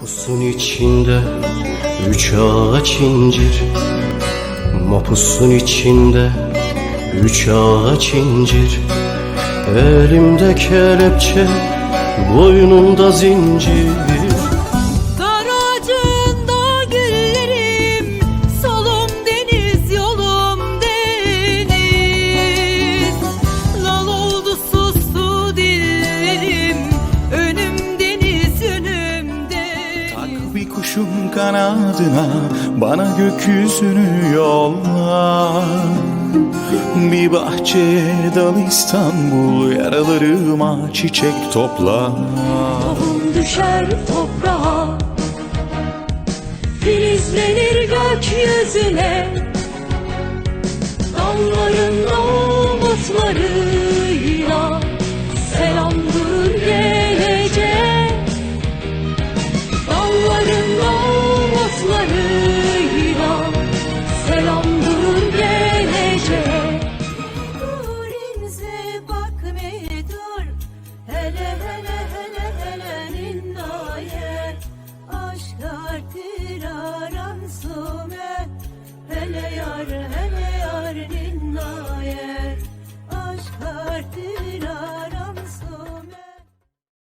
Mapusun içinde üç ağaç incir. Mapusun içinde üç ağaç incir. Elimde kelepçe, boynumda zincir Kuşun kanadına bana gökyüzünü yolla. Bir bahçe dal İstanbul yaralarıma çiçek topla. Tohum düşer toprağa Filizlenir gökyüzüne Hele hele hele hele ninnaye Aşk artır aransume Hele yar hele